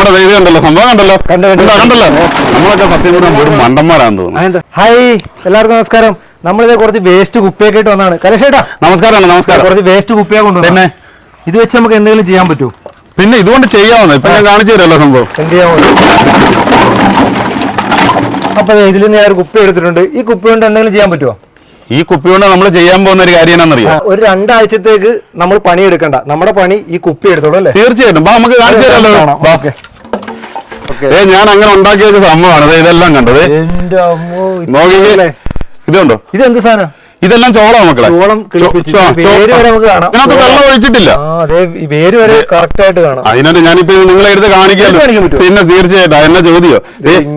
നമ്മുടെ ദൈവം ഉണ്ടല്ലോ. സംഭവം കണ്ടല്ലോ? നമ്മളൊക്കെ സത്യം പറഞ്ഞാൽ ഒരു മണ്ടന്മാരാന്ന് തോന്നുന്നു? ഹായ് എല്ലാവർക്കും നമസ്കാരം. നമ്മളിത് കുറച്ച് വേസ്റ്റ് കുപ്പിയൊക്കെ ആയിട്ട് വന്നാണ് കലേഷേട്ടാ നമസ്കാരം നമസ്കാരം. കുറച്ച് വേസ്റ്റ് കുപ്പിയൊക്കെ കൊണ്ടുവന്നു പിന്നെ? ഇത് വെച്ച് നമുക്ക് എന്തെങ്കിലും ചെയ്യാൻ പറ്റുമോ പിന്നെ ഇതുകൊണ്ട് ചെയ്യാവുന്ന ഇപ്പൊ ഞാൻ കാണിച്ചു തരല്ലോ സംഭവം. അപ്പൊ ഇതിൽ ഞാൻ ഒരു കുപ്പി എടുത്തിട്ടുണ്ട്. ഈ കുപ്പി കൊണ്ട് എന്തെങ്കിലും ചെയ്യാൻ പറ്റുമോ ഈ കുപ്പി കൊണ്ട് നമ്മൾ ചെയ്യാൻ പോകുന്ന ഒരു കാര്യം എന്നാണെന്നറിയോ? ആ, ഒരു രണ്ടാഴ്ചത്തേക്ക് നമ്മൾ പണി എടുക്കണ്ട നമ്മുടെ പണി ഈ കുപ്പി എടുത്തോളൂ അല്ലേ? തീർച്ചയായിട്ടും. നമുക്ക് കാണിച്ചു തരാമല്ലോ. ഓക്കേ. ഏ ഞാൻ അങ്ങനെ ഉണ്ടാക്കിയ ഒരു സംഭവമാണ്. ഇതെല്ലാം കണ്ടത്. അല്ലേ? ഇതുണ്ടോ? ഇതെന്ത് സാധനം? ഇതെല്ലാം ചോളം മക്കളെ. ഇതിനകത്ത് വെള്ളം ഒഴിച്ചിട്ടില്ല. അതിനകത്ത് ഞാനിപ്പോ നിങ്ങളെ എടുത്ത് കാണിക്കാമല്ലോ? പിന്നെ തീർച്ചയായിട്ടും എന്നെ ചോദ്യോ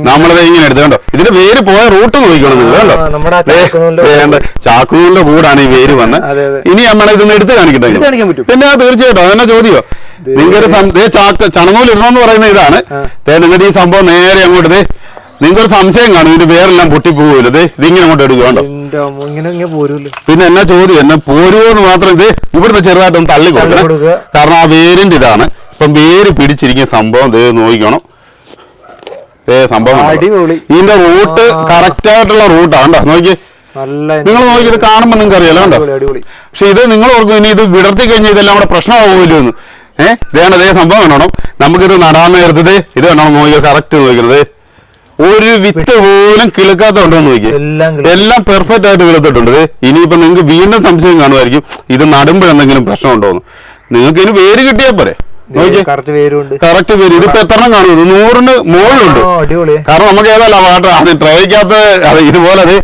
നമ്മളത് ഇങ്ങനെ എടുത്ത് കണ്ടോ? ഇതിന്റെ വേര് പോയ റൂട്ട് നോക്കിക്കണം നിങ്ങൾ കണ്ടോ? ചാക്കുനൂലിന്റെ കൂടാണ് ഈ വേര് വന്ന്. ഇനി നമ്മളെ ഇതൊന്ന് എടുത്ത് കാണിക്കട്ടെ. പിന്നെ തീർച്ചയായിട്ടും അതെന്നെ ചോദ്യോ നിങ്ങൾക്കൊരു ചാക്ക് ചണനൂൽ ഇടണമെന്ന് പറയുന്ന ഇതാണ്. നിങ്ങളുടെ ഈ സംഭവം നേരെ അങ്ങോട്ട് നിങ്ങൾക്കൊരു സംശയം കാണും. ഇതിന്റെ വേറെല്ലാം പൊട്ടിപ്പോകൂല ദേ ഇതിങ്ങനെ അങ്ങോട്ട് എടുക്കുകയുണ്ടോ പിന്നെ എന്നാ ചോദ്യം? എന്നാ പോരുമോ എന്ന് മാത്രം ഇത് ഇവിടുന്ന് ചെറുതായിട്ടൊന്ന് തള്ളി കൊടുക്കണം കാരണം ആ വേരിന്റെ ഇതാണ്. ഇപ്പം വേര് പിടിച്ചിരിക്കുന്ന സംഭവം ഇത് നോക്കണം ഏ സംഭവം. ഇതിന്റെ റൂട്ട്. കറക്റ്റ് ആയിട്ടുള്ള റൂട്ടാണ് കണ്ടോ? നോക്കി നിങ്ങൾ നിങ്ങൾ ഇത് കാണുമ്പോൾ നിങ്ങൾക്ക് അറിയാലോ കണ്ടോ? പക്ഷെ ഇത് നിങ്ങൾ ഓർക്കും ഇനി ഇത് വിടർത്തി കഴിഞ്ഞാൽ ഇതെല്ലാം കൂടെ പ്രശ്നമാവുമല്ലോ എന്ന് ഏഹ് ഇതാണ് അതേ സംഭവം കാണണം. നമുക്കിത് നടാൻ നേരത്തത് ഇത് വേണം നോക്കിയോ? കറക്റ്റ് നോക്കുന്നത് ഒരു വിത്ത് പോലും കിളുക്കാത്തുണ്ടോ ഉണ്ടെന്ന് നോക്കി എല്ലാം എല്ലാം പെർഫെക്റ്റ് ആയിട്ട് കിളുത്തിട്ടുണ്ട്. ഇനിയിപ്പോ നിങ്ങൾക്ക് വീണ്ടും സംശയം കാണുമായിരിക്കും. ഇത് നടുമ്പോൾ എന്തെങ്കിലും പ്രശ്നമുണ്ടോ ഉണ്ടോന്ന് നിങ്ങൾക്ക് ഇനി വേര് കിട്ടിയാൽ പോരെ. കറക്റ്റ് പേര് ഇതിപ്പോ എത്ര കാണുന്നു കാണും? നൂറിന് മുകളിലുണ്ട്. കാരണം നമുക്ക് ഏതല്ല വാട്ടർ അത് ട്രൈക്കാത്ത ഇതുപോലെ അത്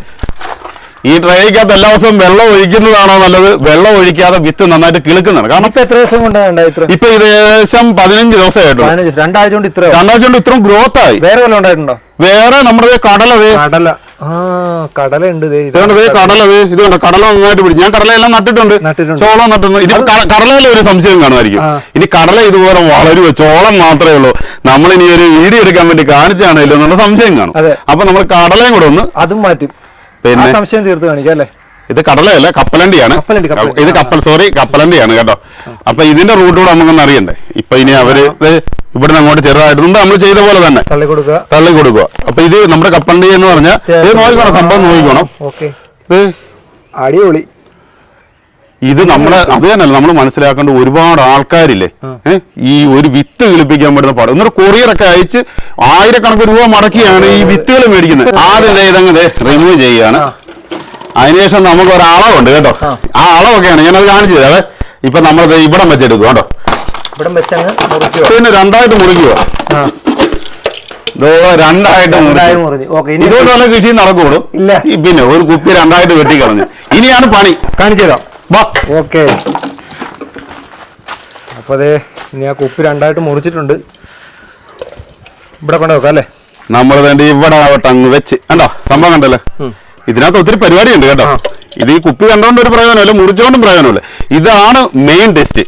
ഈ ട്രേക്കകത്ത് എല്ലാ ദിവസവും വെള്ളം ഒഴിക്കുന്നതാണോ നല്ലത്? വെള്ളം ഒഴിക്കാതെ വിത്ത് നന്നായിട്ട് കിളുക്കുന്നതാണ്. കാരണം ഇപ്പൊ എത്ര ദിവസം കൊണ്ടാണ് ഇപ്പൊ ഇത് ഏകദേശം പതിനഞ്ച് ദിവസമായിട്ടുണ്ട് പതിനഞ്ച് ദിവസം. രണ്ടാഴ്ച കൊണ്ട് ഇത്ര രണ്ടാഴ്ച കൊണ്ട് ഇത്രയും ഗ്രോത്ത് ആയി. വേറെ വല്ലതും ഉണ്ടായിട്ടുണ്ടോ? വേറെ നമ്മുടെ കടല കടല. കടല ഉണ്ട് കടല. ഇത് കണ്ടോ? കടല നന്നായിട്ട് പിടിച്ചു. ഞാൻ കടലയെല്ലാം നട്ടിട്ടുണ്ട്. ചോളം നട്ടിട്ടുണ്ട്. ഇനി കടലയിലെ ഒരു സംശയം കാണുമായിരിക്കും. ഇനി കടല ഇതുപോലെ വളരുമോ ചോളം മാത്രമേ ഉള്ളൂ. നമ്മൾ ഇനി ഒരു വീഡിയോ എടുക്കാൻ വേണ്ടി കാണിച്ചാണല്ലോ എന്നുള്ള സംശയം കാണും. അപ്പൊ നമ്മൾ കടലയും കൂടെ ഒന്ന് അതും മാറ്റും. പിന്നെ സംശയം തീർത്ത് കാണിക്കാം അല്ലേ? ഇത് കടലയല്ല കപ്പലണ്ടിയാണ്. കപ്പലണ്ടി, കപ്പലണ്ടി. ഇത് കപ്പൽ സോറി കപ്പലണ്ടിയാണ് കേട്ടോ. അപ്പൊ ഇതിന്റെ റൂട്ട് കൂടെ നമുക്കൊന്ന് അറിയണ്ടേ? ഇപ്പൊ ഇനി അവർ ഇവിടെ അങ്ങോട്ട് ചെറുതായിട്ട് നമ്മൾ ചെയ്ത പോലെ തന്നെ. തള്ളി കൊടുക്കുക. തള്ളി കൊടുക്കുക. അപ്പൊ ഇത് നമ്മുടെ കപ്പലണ്ടി എന്ന് പറഞ്ഞാൽ ഇത് നോക്കിക്കോണം സംഭവം നോക്കിക്കോണം. അടിപൊളി. ഇത് നമ്മളെ അത് തന്നെയല്ല നമ്മൾ മനസ്സിലാക്കേണ്ട ഒരുപാട് ആൾക്കാരില്ലേ? ഈ ഒരു വിത്ത് കിളിപ്പിക്കാൻ പറ്റുന്ന പാട്. എന്നൊരു കൊറിയറൊക്കെ അയച്ച് ആയിരക്കണക്കിന് രൂപ മടക്കിയാണ് ഈ വിത്തുകൾ മേടിക്കുന്നത്. ആദ്യം ഇതങ്ങ് റിമൂവ് ചെയ്യാണ്. അതിനുശേഷം നമുക്ക് ഒരു അളവുണ്ട് കേട്ടോ. ആ. അളവൊക്കെയാണ് ഞാനത് കാണിച്ചു തരാവേ ഇപ്പൊ നമ്മൾ ദേ ഇവിടം വെച്ചെടുക്കും കേട്ടോ. പിന്നെ രണ്ടായിട്ട് മുറിക്കുക. രണ്ടായിട്ട് ഇതുകൊണ്ടുള്ള കൃഷി നടക്കുള്ളൂ? പിന്നെ ഒരു കുപ്പി രണ്ടായിട്ട് വെട്ടിക്കളഞ്ഞു. ഇനിയാണ് പണി. കാണിച്ചു തരാം. ഓക്കെ അപ്പൊ അതെ ഇനി ആ കുപ്പി രണ്ടായിട്ട് മുറിച്ചിട്ടുണ്ട്. ഇവിടെ കൊണ്ട് വെക്കാം അല്ലേ? നമ്മൾ വേണ്ടി ഇവിടെ ആവട്ടെ അങ്ങ് വെച്ച്. കണ്ടോ? സംഭവം കണ്ടല്ലോ? ഇതിനകത്ത് ഒത്തിരി പരിപാടിയുണ്ട് കേട്ടോ. ആ. ഇത് ഈ കുപ്പി കണ്ടോണ്ട് ഒരു പ്രയോജനമില്ല മുറിച്ചോണ്ടും പ്രയോജനമില്ല ഇതാണ് മെയിൻ ടെസ്റ്റ്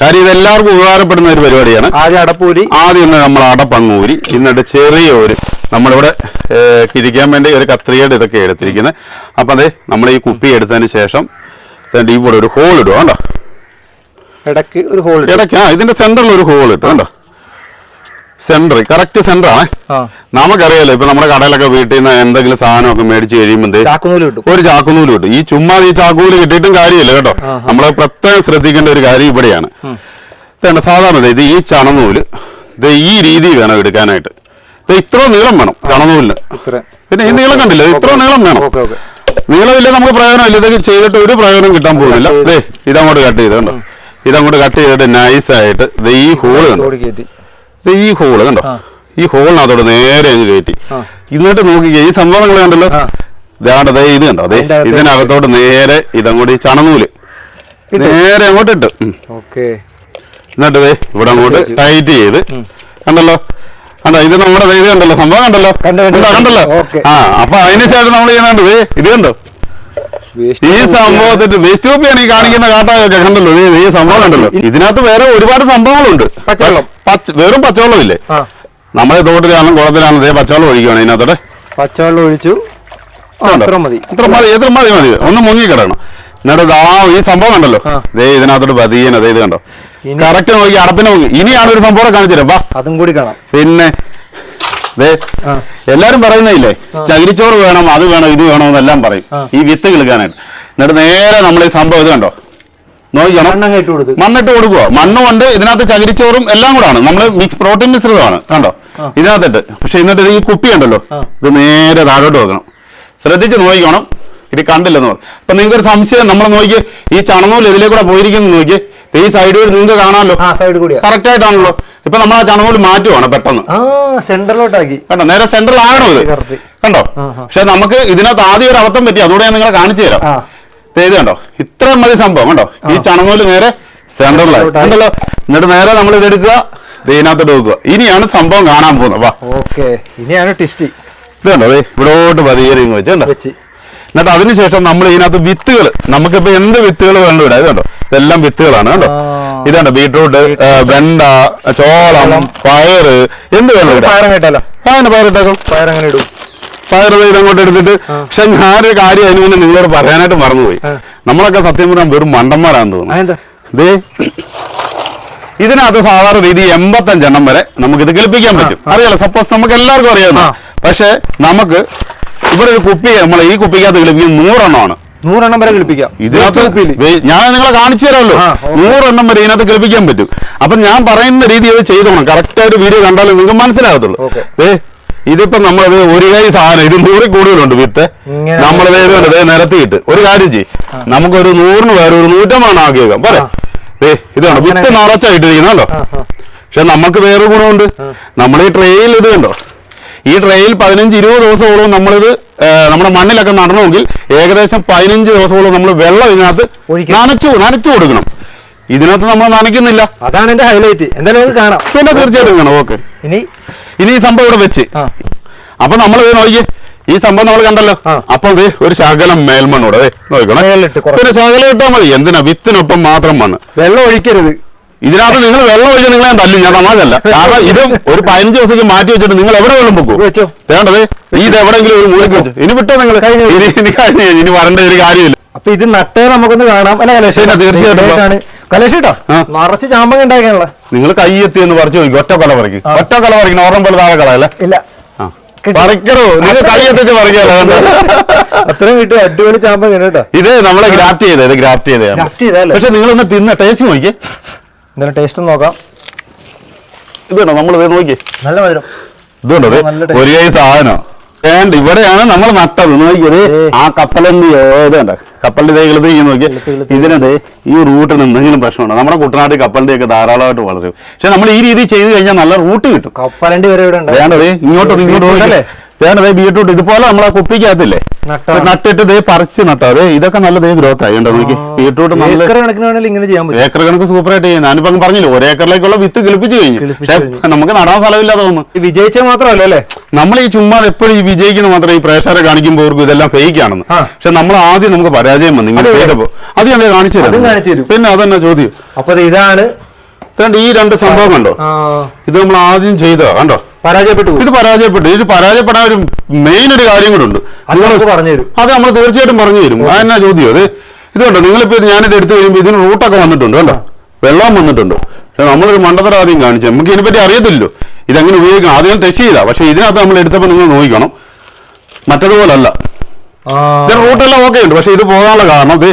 കാര്യം ഇത് എല്ലാവർക്കും ഉപകാരപ്പെടുന്ന ഒരു പരിപാടിയാണ്. ആദ്യം അടപ്പൂരി. ആദ്യം നമ്മൾ അടപ്പങ്ങൂരി എന്നിട്ട് ചെറിയ ഒരു നമ്മളിവിടെ കിഴിക്കാൻ വേണ്ടി ഒരു കത്രികയുടെ ഇതൊക്കെ എടുത്തിരിക്കുന്നത്. അപ്പം അതെ നമ്മൾ ഈ കുപ്പി എടുത്തതിന് ശേഷം ദേ ഇവിടെ ഒരു ഹോൾ ഇടുക കണ്ടോ? ഇടയ്ക്ക് ഒരു ഹോൾ ഇടയ്ക്ക് ആ ഇതിന്റെ സെന്ററിൽ ഒരു ഹോൾ ഇട്ടു കണ്ടോ? സെന്റർ കറക്റ്റ് സെന്റർ ആണേ. നമുക്കറിയാലോ ഇപ്പൊ നമ്മുടെ കടയിലൊക്കെ വീട്ടിൽ നിന്ന് എന്തെങ്കിലും സാധനമൊക്കെ മേടിച്ച് കഴിയുമ്പോൾ ഒരു ചാക്കുനൂൽ കിട്ടും. ഈ ചുമ്മാ ഈ ചാക്കുനൂൽ കിട്ടിയിട്ടും കാര്യമില്ല കേട്ടോ. നമ്മളെ പ്രത്യേകം ശ്രദ്ധിക്കേണ്ട ഒരു കാര്യം ഇവിടെയാണ്. ഇതേണ്ട സാധാരണ ഇത് ഈ ചണനൂൽ ഇത് ഈ രീതി വേണം എടുക്കാനായിട്ട്. ഇത് ഇത്ര നീളം വേണം ചണനൂലിന്. പിന്നെ ഈ നീളം കണ്ടില്ല? ഇത്ര നീളം വേണം. നീളമില്ല നമുക്ക് പ്രയോജനമില്ല. ഇതൊക്കെ ചെയ്തിട്ട് ഒരു പ്രയോജനം കിട്ടാൻ പോകുന്നില്ല അതെ ദേ ഇതങ്ങോട്ട് കട്ട് ചെയ്ത് കണ്ടോ? ഇതങ്ങോട്ട് കട്ട് ചെയ്തിട്ട് നൈസായിട്ട് ഈ ഹോൾ കണ്ടോ? ഈ ഹോൾ കണ്ടോ. ഈ ഹോളിനകത്തോട് നേരെ അങ്ങ് കയറ്റി. എന്നിട്ട് നോക്കിക്കേ ഈ സംഭവം നിങ്ങൾ കണ്ടല്ലോ ദേ ഇത് കണ്ടോ? അതെ ഇതിനകത്തോട്ട് നേരെ ഇതങ്ങോട്ട് ഈ ചണനൂൽ നേരെ അങ്ങോട്ട് ഇട്ട്. എന്നിട്ട് ഇവിടെ അങ്ങോട്ട് ടൈറ്റ് ചെയ്ത്. കണ്ടല്ലോ? കണ്ടോ? ഇത് നമ്മുടെ ദൈവം ഉണ്ടല്ലോ കണ്ടല്ലോ. സംഭവം കണ്ടല്ലോ. കണ്ടു, കണ്ടു. കണ്ടോ, കണ്ടല്ലോ? ആ അപ്പൊ അതിനുശേഷം നമ്മൾ ചെയ്യുന്നുണ്ട് ഇത് കണ്ടോ? ഈ സംഭവത്തിന്റെ വേസ്റ്റ് കോപ്പിയാണ് ഈ കാണിക്കുന്ന കാട്ടായൊക്കെ കണ്ടല്ലോ. ഈ സംഭവം കണ്ടല്ലോ. ഇതിനകത്ത് വേറെ ഒരുപാട് സംഭവങ്ങളുണ്ട്. വെറും പച്ചവെള്ളം ഇല്ലേ? നമ്മളെ തോട്ടിലാണ് കുളത്തിലാണ് ദേ പച്ചവെള്ളം ഒഴിക്കുകയാണ് ഇതിനകത്തോടെ? പച്ചവെള്ളം ഒഴിച്ചു. ആ, അത്ര മതി. ഇത്ര മതി എത്ര മതി മതി. ഒന്ന് മുങ്ങി കിടക്കണം എന്നിട്ട് ഈ സംഭവം കണ്ടല്ലോ. ദേ ഇതിനകത്തോട്ട് പതിയന ഇത് കണ്ടോ? കറക്റ്റ് നോക്കി അടപ്പിനെ നോക്കി. ഇനിയാണ് ഒരു സംഭവം കാണിച്ചു തരാം വാ. അതും കൂടി കാണാം. പിന്നെ. എല്ലാരും പറയുന്നില്ലേ ചകിരിച്ചോറ് വേണം അത് വേണം ഇത് വേണം എന്നെല്ലാം പറയും. ഈ വിത്ത് കിളുക്കാനായിട്ട്. എന്നിട്ട് നേരെ നമ്മൾ ഈ സംഭവം ഇത് കണ്ടോ? നോക്കണം മണ്ണിട്ട് കൊടുക്കുക മണ്ണുമുണ്ട് ഇതിനകത്ത് ചകിരിച്ചോറും എല്ലാം കൂടെ ആണ്. നമ്മൾ മിക്സ് പ്രോട്ടീൻ മിശ്രിതമാണ്. കണ്ടോ. ഇതിനകത്തിട്ട്. പക്ഷെ എന്നിട്ട് ഇത് ഈ കുപ്പി ഉണ്ടല്ലോ. ഇത് നേരെ താഴോട്ട് വെക്കണം. ശ്രദ്ധിച്ച് നോക്കിക്കണം. ഇത് കണ്ടില്ലെന്ന് പറഞ്ഞു അപ്പൊ നിങ്ങൾക്ക് ഒരു സംശയം നമ്മൾ നോക്കി ഈ ചണനൂൽ ഇതിലേ കൂടെ പോയിരിക്കുന്നു നോക്കി ഈ സൈഡ് വഴി നിങ്ങൾക്ക് കാണാമല്ലോ. ആ സൈഡ് കൂടിയാ. കറക്റ്റ് ആയിട്ടാണല്ലോ. ഇപ്പൊ നമ്മൾ ആ ചണനൂൽ മാറ്റുവാണ് പെട്ടെന്ന്. ആ സെന്ററിലോട്ടാക്കി കണ്ടോ? നേരെ സെന്ററിൽ ആകണം ഇത് കണ്ടോ. പക്ഷെ നമുക്ക് ഇതിനകത്ത് ആദ്യം ഒരു അബദ്ധം പറ്റി. അതുകൂടെ ഞാൻ നിങ്ങളെ കാണിച്ചു തരാം. ചെയ്ത് ഇത് കണ്ടോ? ഇത്രയും മതി സംഭവം കണ്ടോ? ഈ ചണമൂൽ നേരെ സെന്ററിലായി കണ്ടല്ലോ? എന്നിട്ട് നേരെ നമ്മൾ ഇത് എടുക്കുക. ദേ ഇതിനകത്തോട്ട് വെക്കുക. ഇനിയാണ് സംഭവം കാണാൻ പോകുന്നത്. വാ. ഓക്കെ. ഇനിയാണ് ടിസ്റ്റ് ഇത് കണ്ടോ? ഇവിടോട്ട് പതിയേറി ഇങ്ങ് വെച്ച് കണ്ടോ? എന്നിട്ട് അതിനുശേഷം നമ്മൾ ഇതിനകത്ത് വിത്തുകൾ നമുക്കിപ്പോ എന്ത് വിത്തുകൾ വേണ്ട വിടാം ഇത് കണ്ടോ? ഇതെല്ലാം വിത്തുകളാണ് കേട്ടോ ഇതാണ് ബീട്രൂട്ട് വെണ്ട ചോളം പയറ് എന്ത് വേണം ഇവിടെ? പയറങ്ങ് കേട്ടാലോ അങ്ങനെ പയറിട്ടേക്കും പയറങ്ങനെ ഇടും. പയറ് ദേ ഇതങ്ങോട്ട് എടുത്തിട്ട് പക്ഷെ ഞാനൊരു കാര്യം അതിന് മുന്നേ നിങ്ങളോട് പറയാനായിട്ട് മറന്നുപോയി. നമ്മളൊക്കെ സത്യം പറഞ്ഞാൽ വെറും മണ്ടന്മാരാന്ന് തോന്നുന്നു. ദേ ഇതിനകത്ത് സാധാരണ രീതി എൺപത്തഞ്ചെണ്ണം വരെ നമുക്ക് ഇത് കിളിപ്പിക്കാൻ പറ്റും. അറിയാലോ സപ്പോസ് നമുക്ക് എല്ലാവർക്കും അറിയാവുന്ന പക്ഷെ നമുക്ക് ഇവിടെ ഒരു കുപ്പി നമ്മൾ ഈ കുപ്പിക്കകത്ത് കിളിപ്പിക്കുന്നത് നൂറെണ്ണമാണ്. നൂറെണ്ണം വരെ കളിപ്പിക്കാം. ഇതിനകത്ത് ഞാൻ നിങ്ങളെ കാണിച്ചു തരാമല്ലോ. നൂറെണ്ണം വരെ ഇതിനകത്ത് കളിപ്പിക്കാൻ പറ്റും. അപ്പൊ ഞാൻ പറയുന്ന രീതി അത് ചെയ്തോണം. കറക്റ്റ് ആയിട്ട് വീഡിയോ കണ്ടാലേ നിങ്ങൾക്ക് മനസ്സിലാകത്തുള്ളൂ. ഏ ഇതിപ്പോ നമ്മളത് ഒരു കൈ സാധനം ഇത് നൂറിൽ കൂടുതലുണ്ട് വിത്ത്. നമ്മൾ ദേ നിരത്തിയിട്ട്. ഒരു കാര്യം ചെയ്യും. നമുക്കൊരു നൂറിന് പേര് ഒരു നൂറ്റമ്പതെണ്ണം ആക്കി വെക്കാം പോരെ. ദേ ഇതാണ്. വിത്ത് നിറച്ചായിട്ടിരിക്കുന്നല്ലോ. പക്ഷെ നമുക്ക് വേറെ ഗുണമുണ്ട്. നമ്മൾ ഈ ട്രെയിനിൽ ഇത് കണ്ടോ? ഈ ട്രെയിൽ പതിനഞ്ച് ഇരുപത് ദിവസമോളം നമ്മളിത് നമ്മുടെ മണ്ണിലൊക്കെ നടണമെങ്കിൽ ഏകദേശം പതിനഞ്ച് ദിവസമോളം നമ്മൾ വെള്ളം ഇതിനകത്ത്. നനച്ചു നനച്ചു കൊടുക്കണം. ഇതിനകത്ത് നമ്മൾ നനയ്ക്കുന്നില്ല. അതാണ് എന്റെ ഹൈലൈറ്റ് എന്തായാലും കാണാം. പിന്നെ തീർച്ചയായിട്ടും വേണം ഓക്കെ. ഇനി? ഇനി ഈ സംഭവം ഇവിടെ വെച്ച്. അപ്പൊ നമ്മൾ നോക്കിയേ. ഈ സംഭവം നമ്മൾ കണ്ടല്ലോ. അപ്പൊ അതെ ഒരു ശകലം മേൽമണ്ണോടെ അതെ നോക്കണം. പിന്നെ ശകലം ഇട്ടാൽ മതി. എന്തിനാ? വിത്തിനൊപ്പം മാത്രം മണ്ണ്. വെള്ളം ഒഴിക്കരുത്. ഇതിനകത്ത് നിങ്ങൾ വെള്ളം ഒഴിച്ച് നിങ്ങളെ തല്ലും. ഞാൻ തമാശല്ല കാരണം ഇതും ഒരു പതിനഞ്ച് ദിവസത്തേക്ക് മാറ്റി വെച്ചിട്ട് നിങ്ങൾ എവിടെ വെള്ളം പൊക്കും വെച്ചോ. വേണ്ടത് ഇത് എവിടെങ്കിലും ഒരു മൂലക്ക് വെച്ചു. ഇനി വിട്ടോ നിങ്ങൾ. ഇനി ഇനി കഴിഞ്ഞു ഇനി വരേണ്ട ഒരു കാര്യമില്ല. അപ്പൊ ഇത് നട്ടേ നമുക്കൊന്ന് കാണാം. അല്ല കലേഷ് തീർച്ചയായിട്ടും. കലേഷ് കേട്ടോ. നിറച്ച് ചാമ്പങ്ങ ഉണ്ടാക്കാനുള്ള. നിങ്ങൾ കയ്യെത്തി എന്ന് പറിച്ചു നോക്കി ഒറ്റ കൊല പറിക്കും. ഒറ്റ കൊല പറിക്കണം ഓർമ്മ പോലെ താഴെ കളയല്ലേ ഇല്ല. പറിക്കണോ? നിങ്ങൾ കയ്യെത്തിച്ച് പറിക്കല്ലോ? അത്രയും കിട്ടും. അടിപൊളി ചാമ്പങ്ങ കേട്ടോ. ഇത് നമ്മളെ ഗ്രാഫ്റ്റ് ചെയ്തത് ഗ്രാഫ്റ്റ് ചെയ്തതാണ് പക്ഷെ നിങ്ങൾ പക്ഷെ നിങ്ങളൊന്ന് തിന്ന ടേസ്റ്റ് നോക്കിയേ എന്തായാലും ടേസ്റ്റ് നോക്കാം. ഇതുണ്ടോ നമ്മൾ ഇത് നോക്കി. നല്ല മധുരം. ഇത് നല്ല taste. ഒരു കൈ സാധനം ഇവിടെയാണ് നമ്മൾ നട്ടത്. നോക്കിയത് ആ കപ്പലിന്റെ ഏതാണ്ട് കപ്പലിന്റെ തൈകൾ നോക്കി. കിളുത്ത് കിളുത്ത്. ഇതിനത് ഈ റൂട്ടിന് എന്തെങ്കിലും പ്രശ്നമുണ്ടോ? നമ്മുടെ കുട്ടനാട്ടിൽ കപ്പലിന്റെ ഒക്കെ ധാരാളമായിട്ട് വളരും. പക്ഷെ നമ്മൾ ഈ രീതി ചെയ്ത് കഴിഞ്ഞാൽ നല്ല റൂട്ട് കിട്ടും. കപ്പലണ്ടി വരെ ഇവിടെ ഉണ്ട്. ഇങ്ങോട്ടും ഇങ്ങോട്ട് ബീറ്റ്റൂട്ട് അല്ലേ? വേണ്ടതേ ബീട്രൂട്ട്. ഇതുപോലെ നമ്മളെ കുപ്പിക്കകത്തില്ലേ. നട്ടിട്ട് ദേ പറിച്ച് നട്ടോ അതെ ഇതൊക്കെ നല്ല ദേ ഗ്രോത്ത് ആയി കണ്ടോ നോക്കി. ബീട്രൂട്ട് ഏക്കർ കണക്ക് സൂപ്പർ ആയിട്ട് ചെയ്യും ഞാനിപ്പോ പറഞ്ഞില്ല ഒരു ഏക്കറിലേക്കുള്ള വിത്ത് കിളിപ്പിച്ച് കഴിഞ്ഞു. പക്ഷെ. നമുക്ക് നടാൻ സ്ഥലമില്ലാതെ തോന്നുന്നു. വിജയിച്ച മാത്രമല്ല അല്ലേ? നമ്മൾ ഈ ചുമ്മാ എപ്പോഴും ഈ വിജയിക്കുന്ന മാത്രം ഈ പ്രേക്ഷകരെ കാണിക്കുമ്പോൾ ഇതെല്ലാം ഫേക്ക് ആണെന്ന്. പക്ഷെ നമ്മൾ ആദ്യം നമുക്ക് പരാജയം വന്നു. ഇങ്ങനെ. ചെയ്തപ്പോ. അത് ഞാൻ കാണിച്ചു തരാം. പിന്നെ അതന്നെ ചോദ്യം. അപ്പൊ ഇതാണ് ഈ രണ്ട് സംഭവം കണ്ടോ? ഇത് നമ്മൾ ആദ്യം ചെയ്തോ കണ്ടോ? പരാജയപ്പെട്ടു ഇത് പരാജയപ്പെട്ടു. ഇത് പരാജയപ്പെടാൻ ഒരു മെയിൻ ഒരു കാര്യം കൂടെ ഉണ്ട്. അത് പറഞ്ഞു തരും. അത് നമ്മൾ തീർച്ചയായിട്ടും പറഞ്ഞു തരും. അതെന്നാ ചോദ്യം അത്? ഇത് കണ്ടോ നിങ്ങളിപ്പോ ഞാനിത് എടുത്തു കഴിയുമ്പോൾ ഇതിന് റൂട്ടൊക്കെ വന്നിട്ടുണ്ട് കണ്ടോ? വെള്ളം വന്നിട്ടുണ്ട്? പക്ഷെ നമ്മളൊരു മണ്ടത്തരം ആദ്യം കാണിച്ചു. നമുക്ക് ഇതിനെപ്പറ്റി അറിയത്തില്ലല്ലോ. ഇതെങ്ങനെ ഉപയോഗിക്കണം? ആദ്യം ടെസ്റ്റ് ചെയ്താ. പക്ഷെ ഇതിനകത്ത് നമ്മൾ എടുത്തപ്പോൾ നിങ്ങൾ നോക്കണം. മറ്റതുപോലല്ല. ഇതിന് റൂട്ടെല്ലാം ഓക്കെ ഉണ്ട്. പക്ഷെ ഇത് പോകാനുള്ള കാരണം ഇത്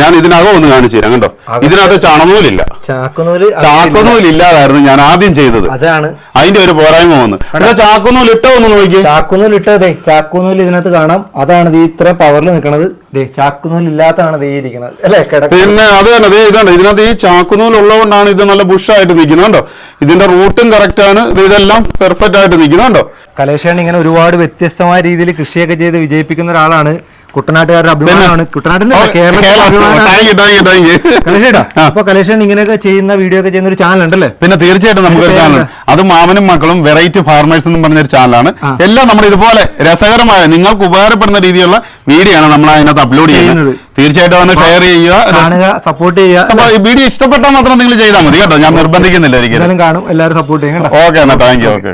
ഞാൻ ഇതിനകം ഒന്ന് കാണിച്ചു തരാം കണ്ടോ? ഇതിനകത്ത് ചണനൂലില്ല ചാക്കുനൂൽ ചാക്കനൂൽ ഇല്ലാതായിരുന്നു ഞാൻ ആദ്യം ചെയ്തത്. അതാണ്. അതിന്റെ ഒരു പോരായ്മ വന്നു. പക്ഷെ ചാക്കനൂൽ ഇട്ടോ ഒന്ന് നോക്കി ചാക്കുനൂൽ ഇട്ടതേ ചാക്കുനൂൽ ഇതിനകത്ത് കാണാം. അതാണ് ഈ ഇത്ര പവറിൽ നിൽക്കണത് ദേ ചാക്കുനൂൽ ഇല്ലാത്തതാണ് ദേ ഇരിക്കുന്നത് അല്ലേ പിന്നെ അത് തന്നെ ദേ ഇതാണ്. ഇതിനകത്ത് ഈ ചാക്കുനൂൽ ഉള്ളതുകൊണ്ടാണ് ഇത് നല്ല ബുഷായിട്ട് നിൽക്കുന്നത് കണ്ടോ? ഇതിന്റെ റൂട്ടും കറക്റ്റ് ആണ്. ഇത് ഇതെല്ലാം പെർഫെക്റ്റ് ആയിട്ട് നിൽക്കുന്നത് കണ്ടോ? കലേഷാണ് ഇങ്ങനെ ഒരുപാട് വ്യത്യസ്തമായ രീതിയിൽ കൃഷിയൊക്കെ ചെയ്ത് വിജയിപ്പിക്കുന്ന ഒരാളാണ്. കുട്ടനാട്ടുകാരുടെ അഭിമാനമാണ്. കുട്ടനാട്ടിന്റെ കേരളം. അപ്പൊ കലേഷൻ ഇങ്ങനെയൊക്കെ ചെയ്യുന്ന വീഡിയോ ഒക്കെ ചെയ്യുന്ന ഒരു ചാനൽ ഉണ്ടല്ലേ പിന്നെ തീർച്ചയായിട്ടും നമുക്കൊരു ഒരു ചാനൽ അത് മാമനും മക്കളും വെറൈറ്റി ഫാർമേഴ്സ് എന്ന് പറഞ്ഞ ഒരു ചാനലാണ് എല്ലാം നമ്മൾ ഇതുപോലെ രസകരമായ നിങ്ങൾക്ക് ഉപകാരപ്പെടുന്ന രീതിയിലുള്ള വീഡിയോ ആണ് നമ്മൾ അതിനകത്ത് അപ്ലോഡ് ചെയ്യുന്നത്. തീർച്ചയായിട്ടും ഒന്ന് ഷെയർ ചെയ്യുക. സപ്പോർട്ട് ചെയ്യുക വീഡിയോ ഇഷ്ടപ്പെട്ടാൽ മാത്രം നിങ്ങൾ ചെയ്താൽ മതി കേട്ടോ. ഞാൻ നിർബന്ധിക്കുന്നില്ല ഒരിക്കലും. കാണും. എല്ലാവരും സപ്പോർട്ട് ചെയ്യുക ഓക്കെ എന്നാ താങ്ക് യു ഓക്കെ.